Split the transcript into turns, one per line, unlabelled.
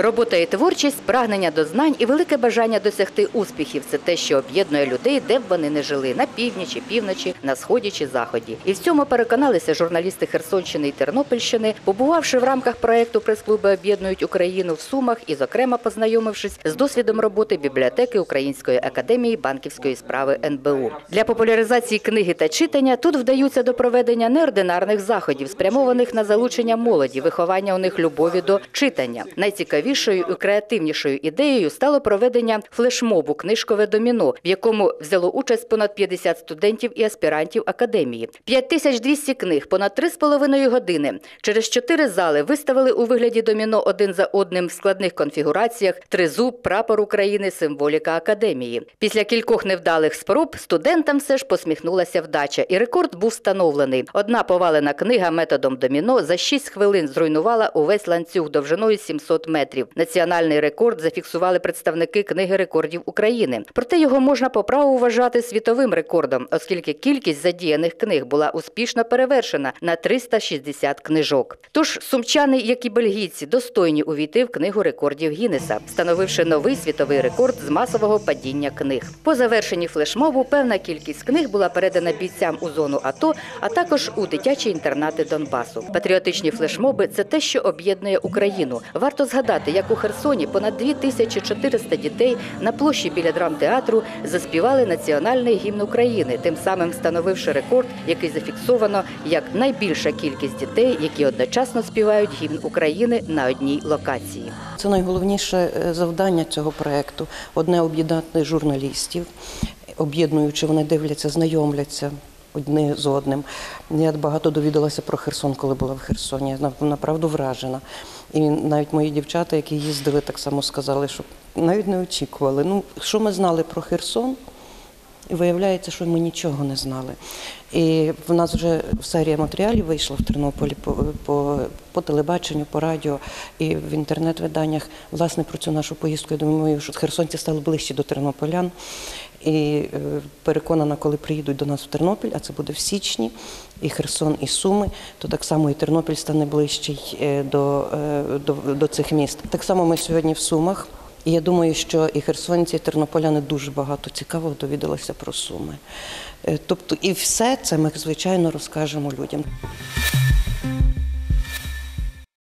Робота і творчість, прагнення до знань і велике бажання досягти успіхів це те, що об'єднує людей, де б вони не жили на півдні півночі, на сході чи заході. І в цьому переконалися журналісти Херсонщини і Тернопільщини, побувавши в рамках проекту прес-клуби об'єднують Україну в Сумах і, зокрема, познайомившись з досвідом роботи бібліотеки Української академії банківської справи НБУ. Для популяризації книги та читання тут вдаються до проведення неординарних заходів, спрямованих на залучення молоді, виховання у них любові до читання. Найцікавішою і креативнішою ідеєю стало проведення флешмобу Книжкове доміно, в якому взяло участь понад 50 студентів і аспірантів академії. 5200 книг, понад 3,5 години. Через чотири зали виставили у вигляді доміно один за одним в складних конфігураціях тризуб, прапор України, символіка академії. Після кількох невдалих спроб студентам все ж посміхнулася вдача, і рекорд був встановлений. Одна повалена книга методом доміно за 6 хвилин зруйнувала увесь ланцюг довжиною 700 метрів. Національний рекорд зафіксували представники книги рекордів України. Проте його можна по праву вважати світовим рекордом, оскільки кількість задіяних книг була успішно перевершена на 360 книжок. Тож сумчани, як і бельгійці, достойні увійти в книгу рекордів Гіннеса, встановивши новий світовий рекорд з масового падіння книг. По завершенні флешмобу певна кількість книг була передана бійцям у зону АТО, а також у дитячі інтернати Донбасу. Патріотичні флешмоби це те, що об'єднує Україну. Варто згадати, як у Херсоні понад 2400 дітей на площі біля драмтеатру заспівали національний гімн України, тим самим встановивши рекорд, який зафіксовано як найбільша кількість дітей, які одночасно співають гімн України на одній локації.
Це найголовніше е, завдання цього проєкту. Одне об'єднати журналістів, об'єднуючи, вони дивляться, знайомляться. Одне з одним. Я багато довідалася про Херсон, коли була в Херсоні. Я направду вражена. І навіть мої дівчата, які їздили, так само сказали, що навіть не очікували. Ну, що ми знали про Херсон, і виявляється, що ми нічого не знали. І в нас вже серія матеріалів вийшла в Тернополі по, по, по телебаченню, по радіо і в інтернет-виданнях. Власне, про цю нашу поїздку. Я думаю, що херсонці стали ближче до тернополян. І е, переконана, коли приїдуть до нас в Тернопіль, а це буде в січні, і Херсон, і Суми, то так само і Тернопіль стане ближчий е, до, е, до, до цих міст. Так само ми сьогодні в Сумах. І я думаю, що і херсонці, і тернополяни дуже багато цікавого довідалися про суми. Е, Тобто, і все це ми звичайно розкажемо людям.